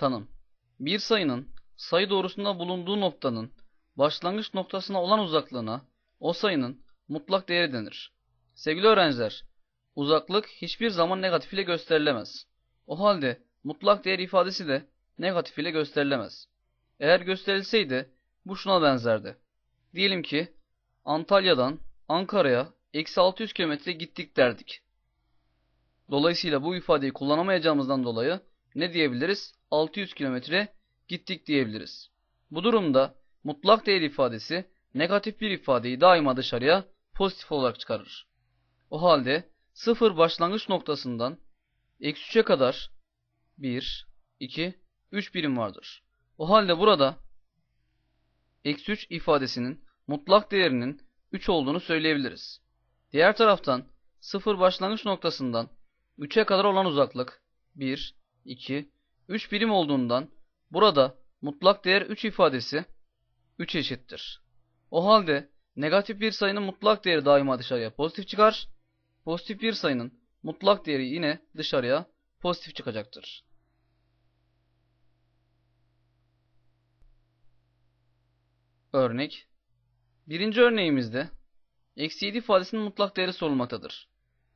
Tanım Bir sayının sayı doğrusunda bulunduğu noktanın başlangıç noktasına olan uzaklığına o sayının mutlak değeri denir. Sevgili öğrenciler, uzaklık hiçbir zaman negatif ile gösterilemez. O halde mutlak değer ifadesi de negatif ile gösterilemez. Eğer gösterilseydi bu şuna benzerdi. Diyelim ki Antalya'dan Ankara'ya eksi 600 kilometre gittik derdik. Dolayısıyla bu ifadeyi kullanamayacağımızdan dolayı ne diyebiliriz? 600 kilometre gittik diyebiliriz. Bu durumda mutlak değer ifadesi negatif bir ifadeyi daima dışarıya pozitif olarak çıkarır. O halde sıfır başlangıç noktasından eksi 3'e kadar 1, 2, 3 birim vardır. O halde burada eksi 3 ifadesinin mutlak değerinin 3 olduğunu söyleyebiliriz. Diğer taraftan sıfır başlangıç noktasından 3'e kadar olan uzaklık 1, 2, 3 birim olduğundan burada mutlak değer 3 ifadesi 3 eşittir. O halde negatif bir sayının mutlak değeri daima dışarıya pozitif çıkar. Pozitif bir sayının mutlak değeri yine dışarıya pozitif çıkacaktır. Örnek Birinci örneğimizde eksi 7 ifadesinin mutlak değeri sorulmaktadır.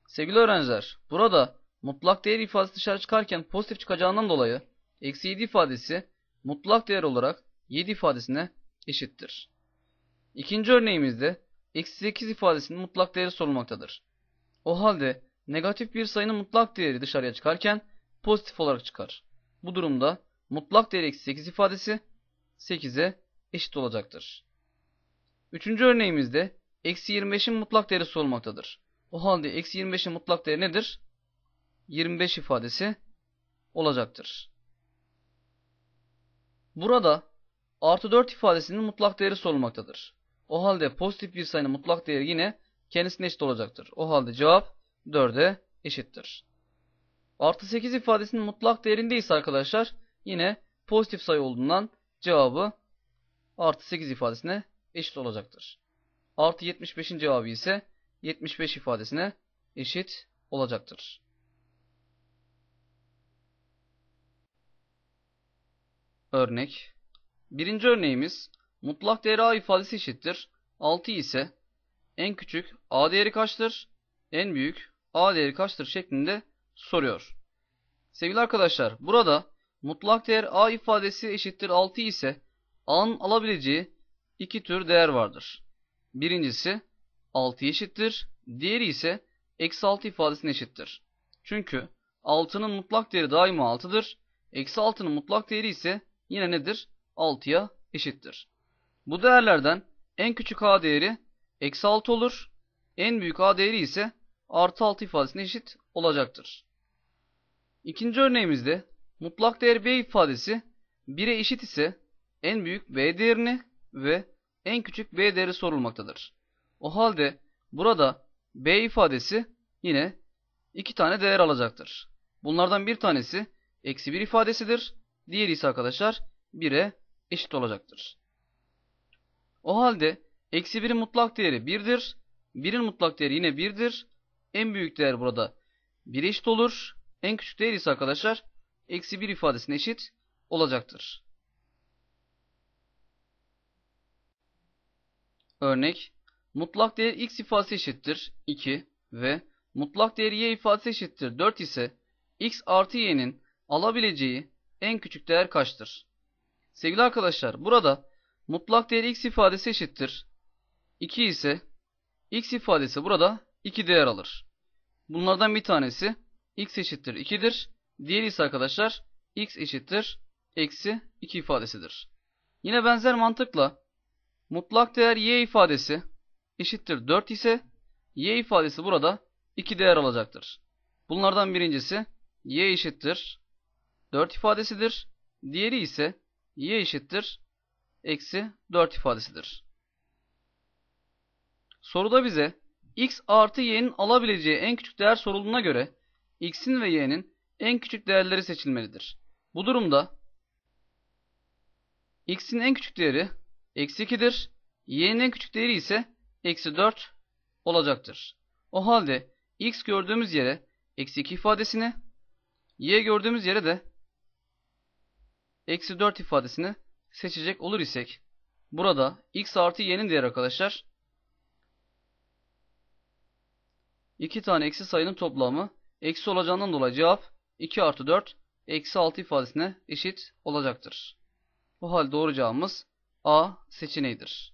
Sevgili öğrenciler, burada mutlak değer ifadesi dışarı çıkarken pozitif çıkacağından dolayı eksi 7 ifadesi mutlak değer olarak 7 ifadesine eşittir. İkinci örneğimizde eksi 8 ifadesinin mutlak değeri sorulmaktadır. O halde negatif bir sayının mutlak değeri dışarıya çıkarken pozitif olarak çıkar. Bu durumda mutlak değer eksi 8 ifadesi 8'e eşit olacaktır. Üçüncü örneğimizde eksi 25'in mutlak değeri sorulmaktadır. O halde eksi 25'in mutlak değeri nedir? 25 ifadesi olacaktır. Burada artı 4 ifadesinin mutlak değeri sorulmaktadır. O halde pozitif bir sayının mutlak değeri yine kendisine eşit olacaktır. O halde cevap 4'e eşittir. Artı 8 ifadesinin mutlak değerinde ise arkadaşlar yine pozitif sayı olduğundan cevabı artı 8 ifadesine eşit olacaktır. Artı 75'in cevabı ise 75 ifadesine eşit olacaktır. Örnek Birinci örneğimiz mutlak değeri a ifadesi eşittir. 6 ise en küçük a değeri kaçtır? En büyük a değeri kaçtır şeklinde soruyor. Sevgili arkadaşlar burada mutlak değer a ifadesi eşittir 6 ise a'nın alabileceği iki tür değer vardır. Birincisi 6 eşittir. Diğeri ise eksi 6 ifadesine eşittir. Çünkü 6'nın mutlak değeri daima 6'dır. Eksi 6'nın mutlak değeri ise yine nedir? 6'ya eşittir. Bu değerlerden en küçük a değeri eksi 6 olur. En büyük a değeri ise artı 6 ifadesine eşit olacaktır. İkinci örneğimizde mutlak değer b ifadesi 1'e eşit ise en büyük b değerini ve en küçük b değeri sorulmaktadır. O halde burada b ifadesi yine iki tane değer alacaktır. Bunlardan bir tanesi eksi 1 ifadesidir. Diğeri ise arkadaşlar 1'e eşit olacaktır. O halde eksi 1'in mutlak değeri 1'dir. 1'in mutlak değeri yine 1'dir. En büyük değer burada 1 eşit olur. En küçük değer ise arkadaşlar eksi 1 ifadesine eşit olacaktır. Örnek mutlak değer x ifadesi eşittir 2 ve mutlak değer y ifadesi eşittir 4 ise x artı y'nin alabileceği en küçük değer kaçtır? Sevgili arkadaşlar burada mutlak değer x ifadesi eşittir 2 ise x ifadesi burada 2 değer alır. Bunlardan bir tanesi x eşittir 2'dir. Diğeri ise arkadaşlar x eşittir eksi 2 ifadesidir. Yine benzer mantıkla mutlak değer y ifadesi eşittir 4 ise y ifadesi burada 2 değer alacaktır. Bunlardan birincisi y eşittir 4 ifadesidir. Diğeri ise y eşittir eksi 4 ifadesidir. Soruda bize x artı y'nin alabileceği en küçük değer sorulduğuna göre x'in ve y'nin en küçük değerleri seçilmelidir. Bu durumda x'in en küçük değeri eksi 2'dir. y'nin en küçük değeri ise eksi 4 olacaktır. O halde x gördüğümüz yere eksi 2 ifadesini, y gördüğümüz yere de eksi 4 ifadesini seçecek olur isek burada x artı y'nin değeri arkadaşlar 2 tane eksi sayının toplamı eksi olacağından dolayı cevap 2 artı 4 eksi 6 ifadesine eşit olacaktır. O halde doğru cevabımız A seçeneğidir.